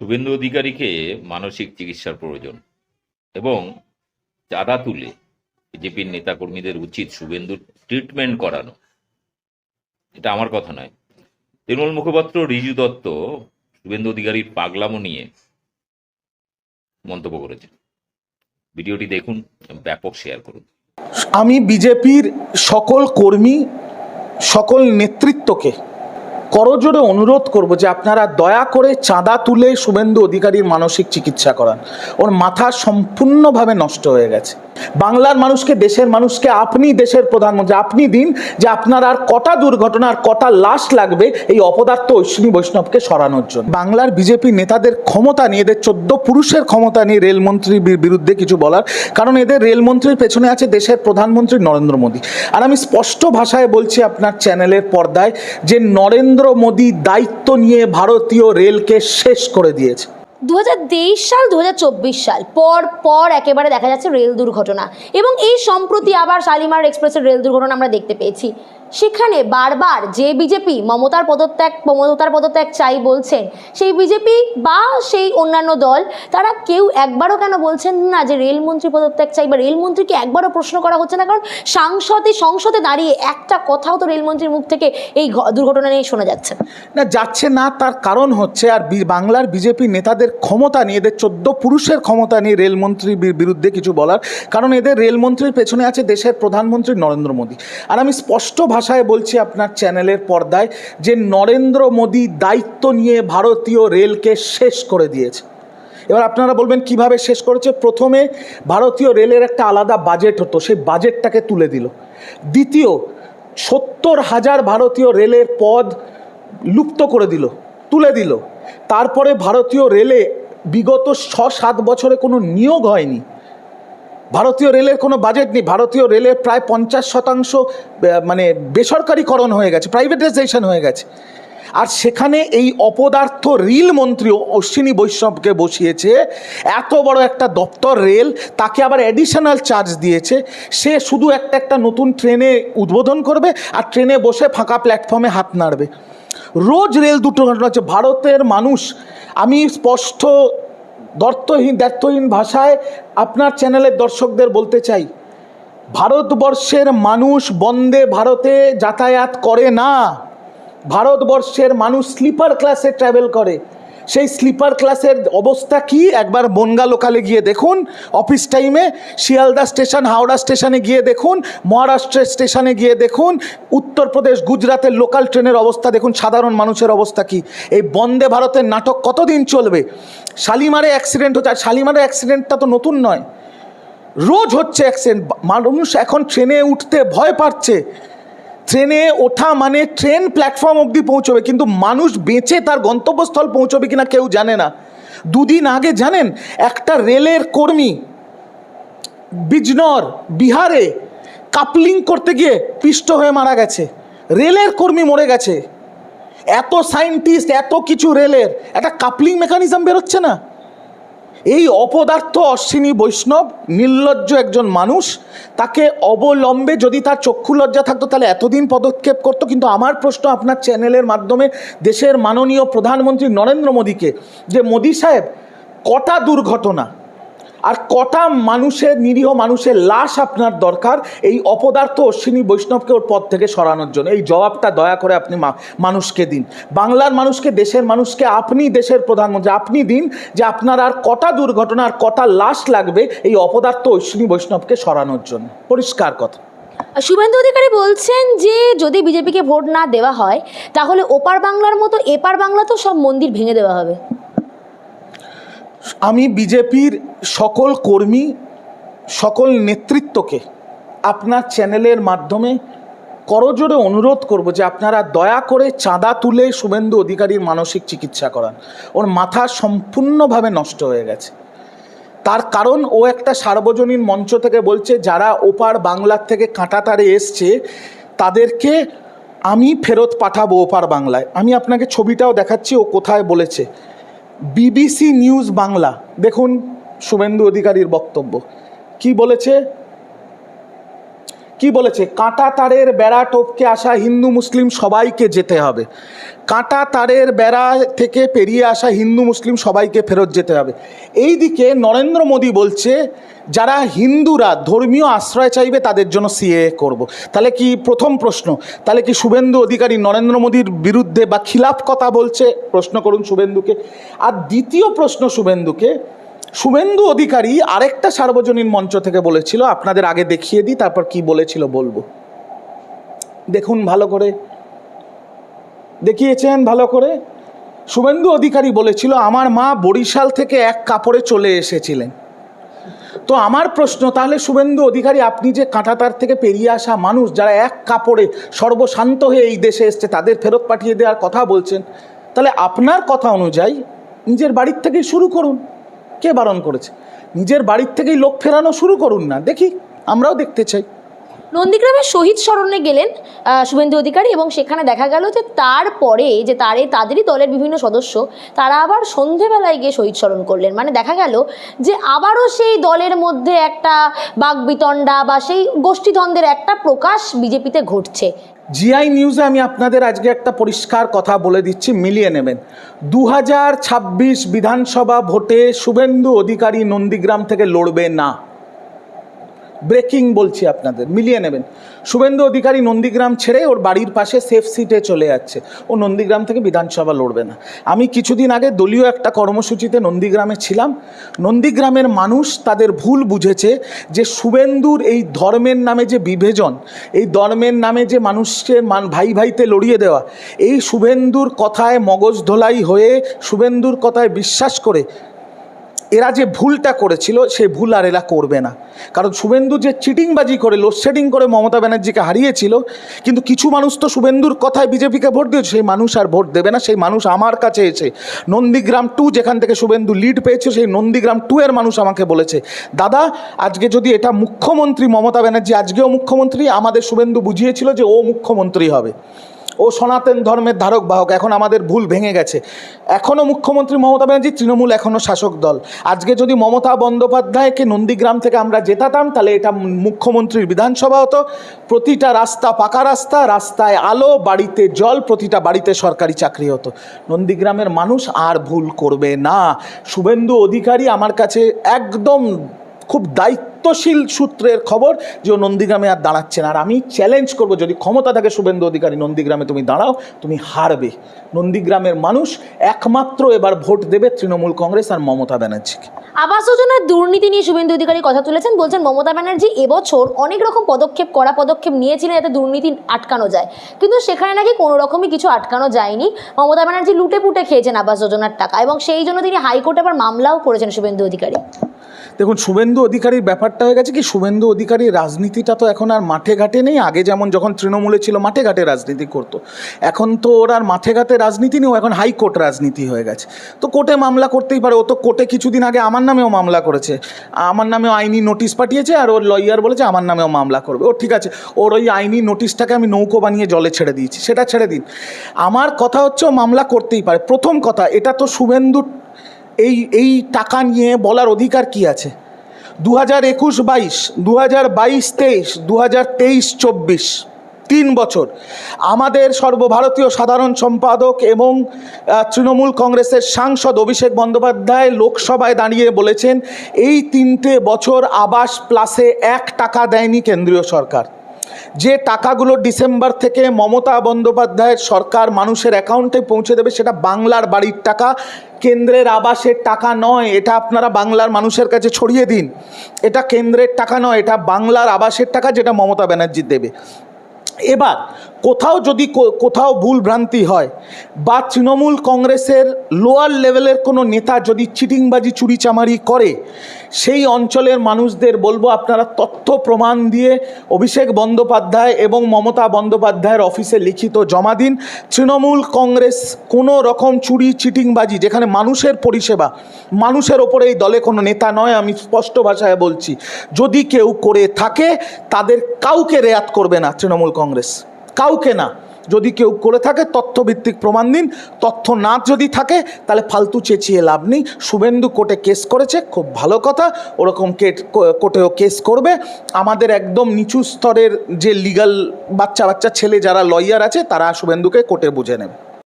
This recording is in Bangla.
শুভেন্দু অধিকারীকে মানসিক চিকিৎসার প্রয়োজন এবং চাঁদা তুলে বিজেপির নেতাকর্মীদের উচিত শুভেন্দুর ট্রিটমেন্ট করানো। এটা আমার কথা নয়। তৃণমূল মুখপাত্র রিজু দত্ত শুভেন্দু অধিকারীর পাগলামো নিয়ে মন্তব্য করেছেন। ভিডিওটি দেখুন ব্যাপক শেয়ার করুন। আমি বিজেপির সকল কর্মী, সকল নেতৃত্বকে করজোড়ে অনুরোধ করব যে আপনারা দয়া করে চাঁদা তুলে শুভেন্দু অধিকারীর মানসিক চিকিৎসা করান। ওর মাথা সম্পূর্ণভাবে নষ্ট হয়ে গেছে। বাংলার মানুষকে, দেশের মানুষকে, আপনি দেশের প্রধানমন্ত্রী, আপনি দিন যে আপনার আর কটা দুর্ঘটনা আর কটা লাশ লাগবে এই অপদার্থ ঐশ্বিনী বৈষ্ণবকে সরানোর জন্য। বাংলার বিজেপি নেতাদের ক্ষমতা নিয়ে, এদের চোদ্দ পুরুষের ক্ষমতা নিয়ে রেলমন্ত্রীর বিরুদ্ধে কিছু বলার, কারণ এদের রেলমন্ত্রীর পেছনে আছে দেশের প্রধানমন্ত্রী নরেন্দ্র মোদী। আর আমি স্পষ্ট ভাষায় বলছি আপনার চ্যানেলের পর্দায় যে নরেন্দ্র মোদী দায়িত্ব নিয়ে ভারতীয় রেলকে শেষ করে দিয়েছে। দু হাজার তেইশ সাল দু হাজার চব্বিশ সাল, পর পর একেবারে দেখা যাচ্ছে রেল দুর্ঘটনা। এবং এই সম্প্রতি আবার শালিমার এক্সপ্রেসের রেল দুর্ঘটনা আমরা দেখতে পেয়েছি। সেখানে বারবার যে বিজেপি মমতার পদত্যাগ মমতার পদত্যাগ চাই বলছেন, সেই বিজেপি বা সেই অন্যান্য দল, তারা কেউ একবারও কেন বলছেন না যে রেলমন্ত্রী পদত্যাগ চাই বা রেলমন্ত্রীকে একবারও প্রশ্ন করা হচ্ছে না কারণ সাংসদে সংসদে দাঁড়িয়ে একটা কথাও তো রেলমন্ত্রীর মুখ থেকে এই দুর্ঘটনা নিয়ে শোনা যাচ্ছে না। যাচ্ছে না, তার কারণ হচ্ছে আর বাংলার বিজেপি নেতাদের ক্ষমতা নিয়ে, এদের চোদ্দ পুরুষের ক্ষমতা নিয়ে রেলমন্ত্রীর বিরুদ্ধে কিছু বলার, কারণ এদের রেলমন্ত্রীর পেছনে আছে দেশের প্রধানমন্ত্রী নরেন্দ্র মোদী আর আমি স্পষ্ট ভাষায় বলছি আপনার চ্যানেলের পর্দায় যে নরেন্দ্র মোদী দায়িত্ব নিয়ে ভারতীয় রেলকে শেষ করে দিয়েছে। এবার আপনারা বলবেন কীভাবে শেষ করেছে? প্রথমে ভারতীয় রেলের একটা আলাদা বাজেট হতো, সেই বাজেটটাকে তুলে দিল। দ্বিতীয়, সত্তর হাজার ভারতীয় রেলের পদ লুপ্ত করে দিল, তুলে দিল। তারপরে ভারতীয় রেলে বিগত ছ সাত বছরে কোনো নিয়োগ হয়নি। ভারতীয় রেলের কোনো বাজেট নেই। ভারতীয় রেলের প্রায় পঞ্চাশ শতাংশ মানে বেসরকারিকরণ হয়ে গেছে প্রাইভেটাইজেশন হয়ে গেছে। আর সেখানে এই অপদার্থ রেল মন্ত্রী অশ্বিনী বৈষ্ণবকে বসিয়েছে, এত বড় একটা দপ্তর রেল, তাকে আবার অ্যাডিশনাল চার্জ দিয়েছে। সে শুধু একটা একটা নতুন ট্রেনে উদ্বোধন করবে আর ট্রেনে বসে ফাঁকা প্ল্যাটফর্মে হাত নাড়বে। রোজ রেল দুটো ঘটনা হচ্ছে। ভারতের মানুষ, আমি স্পষ্ট দর্থহীন, দ্ব্যর্থহীন ভাষায় আপনার চ্যানেলের দর্শকদের বলতে চাই, ভারতবর্ষের মানুষ বন্দে ভারতে যাতায়াত করে না। ভারতবর্ষের মানুষ স্লিপার ক্লাসে ট্রাভেল করে। সেই স্লিপার ক্লাসের অবস্থা কি? একবার বনগা লোকালে গিয়ে দেখুন। অফিস টাইমে শিয়ালদা স্টেশন, হাওড়া স্টেশনে গিয়ে দেখুন। মহারাষ্ট্রের স্টেশনে গিয়ে দেখুন। উত্তরপ্রদেশ, গুজরাতের লোকাল ট্রেনের অবস্থা দেখুন। সাধারণ মানুষের অবস্থা কি? এই বন্দে ভারতের নাটক কতদিন চলবে? শালিমারে অ্যাক্সিডেন্ট হচ্ছে। আর শালিমারে অ্যাক্সিডেন্টটা তো নতুন নয়। রোজ হচ্ছে অ্যাক্সিডেন্ট মানুষ এখন ট্রেনে উঠতে ভয় পাচ্ছে। ট্রেনে ওঠা মানে ট্রেন প্ল্যাটফর্ম অবধি পৌঁছবে, কিন্তু মানুষ বেঁচে তার গন্তব্যস্থল পৌঁছবে কিনা কেউ জানে না। দুদিন আগে জানেন, একটা রেলের কর্মী বিজনর বিহারে কাপলিং করতে গিয়ে পিষ্ট হয়ে মারা গেছে। রেলের কর্মী মরে গেছে। এত সায়েন্টিস্ট এত কিছু রেলের, একটা কাপলিং মেকানিজম বেরোচ্ছে না। এই অপদার্থ অশ্বিনী বৈষ্ণব, নির্লজ্জ একজন মানুষ, তাকে অবলম্বে যদি তার চক্ষু লজ্জা থাকতো, তাহলে এতদিন পদক্ষেপ করত। কিন্তু আমার প্রশ্ন আপনার চ্যানেলের মাধ্যমে দেশের মাননীয় প্রধানমন্ত্রী নরেন্দ্র মোদীকে, যে মোদী সাহেব, কটা দুর্ঘটনা আর কটা মানুষের, নিরীহ মানুষের লাশ আপনার দরকার? এই অপদার্থ অশ্বিনী বৈষ্ণবকে ওর পদ থেকে সরানোর জন্য। এই জবাবটা দয়া করে আপনি মানুষকে দিন। বাংলার মানুষকে, দেশের মানুষকে আপনি, দেশের প্রধানমন্ত্রী, আপনি দিন যে আপনার আর কটা দুর্ঘটনা আর কটা লাশ লাগবে এই অপদার্থ অশ্বিনী বৈষ্ণবকে সরানোর জন্য। পরিষ্কার কথা। শুভেন্দু অধিকারী বলছেন যে যদি বিজেপিকে ভোট না দেওয়া হয়, তাহলে ওপার বাংলার মতো এপার বাংলা তো সব মন্দির ভেঙে দেওয়া হবে। আমি বিজেপির সকল কর্মী, সকল নেতৃত্বকে আপনার চ্যানেলের মাধ্যমে করজোড়ে অনুরোধ করব যে আপনারা দয়া করে চাঁদা তুলে শুভেন্দু অধিকারীর মানসিক চিকিৎসা করান। ওর মাথা সম্পূর্ণভাবে নষ্ট হয়ে গেছে। তার কারণ ও একটা সার্বজনীন মঞ্চ থেকে বলছে, যারা ওপার বাংলার থেকে কাঁটাতারে এসছে, তাদেরকে আমি ফেরত পাঠাবো ওপার বাংলায়। আমি আপনাকে ছবিটাও দেখাচ্ছি, ও কোথায় বলেছে। BBC news Bangla. দেখুন শুভেন্দু অধিকারীর বক্তব্য। কি বলেছে? কি বলেছে? কাঁটা তারের বেড়া টপকে আসা হিন্দু মুসলিম সবাইকে যেতে হবে। কাঁটা তারের বেড়া থেকে পেরিয়ে আসা হিন্দু মুসলিম সবাইকে ফেরত যেতে হবে। এই দিকে নরেন্দ্র মোদী বলছে, যারা হিন্দুরা, ধর্মীয় আশ্রয় চাইবে, তাদের জন্য সিএ করব। তাহলে কি প্রথম প্রশ্ন? তাহলে কি শুভেন্দু অধিকারী নরেন্দ্র মোদীর বিরুদ্ধে বা খিলাফ কথা বলছে? প্রশ্ন করুন শুভেন্দুকে। আর দ্বিতীয় প্রশ্ন শুভেন্দুকে শুভেন্দু অধিকারী আরেকটা সার্বজনীন মঞ্চ থেকে বলেছিল, আপনাদের আগে দেখিয়ে দিই, তারপর কি বলেছিল বলব। দেখুন ভালো করে। দেখিয়েছেন ভালো করে। শুভেন্দু অধিকারী বলেছিল, আমার মা বরিশাল থেকে এক কাপড়ে চলে এসেছিলেন। তো আমার প্রশ্ন, তাহলে শুভেন্দু অধিকারী, আপনি যে কাঁটাতার থেকে পেরিয়ে আসা মানুষ, যারা এক কাপড়ে সর্বশান্ত হয়ে এই দেশে এসছে, তাদের ফেরত পাঠিয়ে দেওয়ার কথা বলছেন, তাহলে আপনার কথা অনুযায়ী নিজের বাড়ির থেকেই শুরু করুন। কে বারণ করেছে? নিজের বাড়ির থেকেই লোক ফেরানো শুরু করুন না। দেখি, আমরাও দেখতে চাই। নন্দীগ্রামের শহীদ স্মরণে গেলেন শুভেন্দু অধিকারী এবং সেখানে দেখা গেল যে তারপরে যে তারে, তাদেরই দলের বিভিন্ন সদস্য, তারা আবার সন্ধেবেলায় গিয়ে শহীদ স্মরণ করলেন। মানে দেখা গেল যে আবারও সেই দলের মধ্যে একটা বাগবিতণ্ডা বা সেই গোষ্ঠীদ্বন্দ্বের একটা প্রকাশ বিজেপিতে ঘটছে। জিআই নিউজে আমি আপনাদের আজকে একটা পরিষ্কার কথা বলে দিচ্ছি, মিলিয়ে নেবেন। দু হাজার ছাব্বিশ বিধানসভা ভোটে শুভেন্দু অধিকারী নন্দীগ্রাম থেকে লড়বে না। ব্রেকিং বলছি আপনাদের, মিলিয়ে নেবেন। শুভেন্দু অধিকারী নন্দীগ্রাম ছেড়ে ওর বাড়ির পাশে সেফ সিটে চলে যাচ্ছে। ও নন্দীগ্রাম থেকে বিধানসভা লড়বে না। আমি কিছুদিন আগে দলীয় একটা কর্মসূচিতে নন্দীগ্রামে ছিলাম। নন্দীগ্রামের মানুষ তাদের ভুল বুঝেছে যে শুভেন্দুর এই ধর্মের নামে যে বিভেজন, এই ধর্মের নামে যে মানুষকে মান, ভাই ভাইতে লড়িয়ে দেওয়া, এই শুভেন্দুর কথায় মগজ ধোলাই হয়ে শুভেন্দুর কথায় বিশ্বাস করে এরা যে ভুলটা করেছিল সেই ভুল আর এরা করবে না। কারণ শুভেন্দু যে চিটিংবাজি করে, লোডশেডিং করে মমতা ব্যানার্জিকে হারিয়েছিল, কিন্তু কিছু মানুষ তো শুভেন্দুর কথায় বিজেপিকে ভোট দিয়েছে, সেই মানুষ আর ভোট দেবে না, সেই মানুষ আমার কাছে এসে, নন্দীগ্রাম টু যেখান থেকে শুভেন্দু লিড পেয়েছে, সেই নন্দীগ্রাম টু এর মানুষ আমাকে বলেছে, দাদা, আজকে যদি এটা মুখ্যমন্ত্রী মমতা ব্যানার্জি, আজকেও মুখ্যমন্ত্রী, আমাদের শুভেন্দু বুঝিয়েছিল যে ও মুখ্যমন্ত্রী হবে। ও সনাতন ধর্মের ধারক বাহক, এখন আমাদের ভুল ভেঙে গেছে। এখনও মুখ্যমন্ত্রী মমতা ব্যানার্জি তৃণমূল এখনও শাসক দল। আজকে যদি মমতা বন্দ্যোপাধ্যায়কে নন্দীগ্রাম থেকে আমরা জেতাতাম, তাহলে এটা মুখ্যমন্ত্রীর বিধানসভা হতো। প্রতিটা রাস্তা পাকা রাস্তা, রাস্তায় আলো, বাড়িতে জল, প্রতিটা বাড়িতে সরকারি চাকরি হতো। নন্দীগ্রামের মানুষ আর ভুল করবে না। শুভেন্দু অধিকারী আমার কাছে একদম খুব দায়িত্বশীল সূত্রের খবর যে ও নন্দীগ্রামে আর দাঁড়াচ্ছে না। আর আমি চ্যালেঞ্জ করব, যদি ক্ষমতা থাকে শুভেন্দু অধিকারী, নন্দীগ্রামে তুমি দাঁড়াও, তুমি হারবে। নন্দীগ্রামের মানুষ একমাত্র এবার ভোট দেবে তৃণমূল কংগ্রেস আর মমতা ব্যানার্জিকে। আবাস যোজনার দুর্নীতি নিয়ে শুভেন্দু অধিকারী কথা তুলেছেন, বলছেন মমতা ব্যানার্জি এবছর অনেক রকম পদক্ষেপ করা পদক্ষেপ নিয়েছিলেন যাতে দুর্নীতি আটকানো যায়। কিন্তু সেখানে নাকি কোনো রকমই কিছু আটকানো যায়নি। মমতা ব্যানার্জি লুটে পুটে খেয়েছেন আবাস যোজনার টাকা এবং সেই জন্য তিনি হাইকোর্টে আবার মামলাও করেছেন শুভেন্দু অধিকারী। দেখুন, শুভেন্দু অধিকারীর ব্যাপারটা হয়ে গেছে কি, শুভেন্দু অধিকারীর রাজনীতিটা তো এখন আর মাঠে ঘাটে নেই। আগে যেমন যখন তৃণমূলে ছিল, মাঠে ঘাটে রাজনীতি করতো। এখন তো ওর আর মাঠে ঘাটে রাজনীতি নেই এখন হাইকোর্ট রাজনীতি হয়ে গেছে। তো কোর্টে মামলা করতেই পারে। ও তো কোর্টে কিছুদিন আগে আমার নামেও মামলা করেছে। আমার নামেও আইনি নোটিশ পাঠিয়েছে আর ওর লয়ার বলেছে আমার নামেও মামলা করবে। ও ঠিক আছে, ওর ওই আইনি নোটিশটাকে আমি নৌকো বানিয়ে জলে ছেড়ে দিয়েছি। সেটা ছেড়ে দিন। আমার কথা হচ্ছে ও মামলা করতেই পারে। প্রথম কথা, এটা তো শুভেন্দু এই এই টাকা নিয়ে বলার অধিকার কি আছে? দু হাজার একুশ বাইশ দু হাজার বাইশ তেইশ দু হাজার তেইশ চব্বিশ, তিন বছর। আমাদের সর্বভারতীয় সাধারণ সম্পাদক এবং তৃণমূল কংগ্রেসের সাংসদ অভিষেক বন্দ্যোপাধ্যায় লোকসভায় দাঁড়িয়ে বলেছেন, এই তিনটে বছর আবাস প্লাসে এক টাকা দেয়নি কেন্দ্রীয় সরকার। যে টাকাগুলো ডিসেম্বর থেকে মমতা বন্দ্যোপাধ্যায়ের সরকার মানুষের অ্যাকাউন্টে পৌঁছে দেবে, সেটা বাংলার বাড়ির টাকা। কেন্দ্রের আবাসের টাকা নয়, এটা আপনারা বাংলার মানুষের কাছে ছড়িয়ে দিন। এটা কেন্দ্রের টাকা নয়, এটা বাংলার আবাসের টাকা যেটা মমতা ব্যানার্জি দেবে। এবার কোথাও যদি কোথাও ভুল ভ্রান্তি হয় বা তৃণমূল কংগ্রেসের লোয়ার লেভেলের কোনো নেতা যদি চিটিংবাজি, চুরিচামারি করে, সেই অঞ্চলের মানুষদের বলব আপনারা তথ্য প্রমাণ দিয়ে অভিষেক বন্দ্যোপাধ্যায় এবং মমতা বন্দ্যোপাধ্যায়ের অফিসে লিখিত জমা দিন। তৃণমূল কংগ্রেস কোনো রকম চুরি, চিটিংবাজি, যেখানে মানুষের পরিষেবা, মানুষের ওপরে এই দলে কোনো নেতা নয়, আমি স্পষ্ট ভাষায় বলছি, যদি কেউ করে থাকে, তাদের কাউকে রেয়াত করবে না তৃণমূল কংগ্রেস। কাউকে না। যদি কেউ করে থাকে, তথ্যভিত্তিক প্রমাণ দিন। তথ্য না যদি থাকে, তাহলে ফালতু চেঁচিয়ে লাভ নেই। শুভেন্দু কোর্টে কেস করেছে, খুব ভালো কথা। ওরকম কেট কোর্টেও কেস করবে। আমাদের একদম নিচু স্তরের যে লিগাল বাচ্চা বাচ্চা ছেলে যারা লয়ার আছে, তারা শুভেন্দুকে কোর্টে বুঝে নেবে।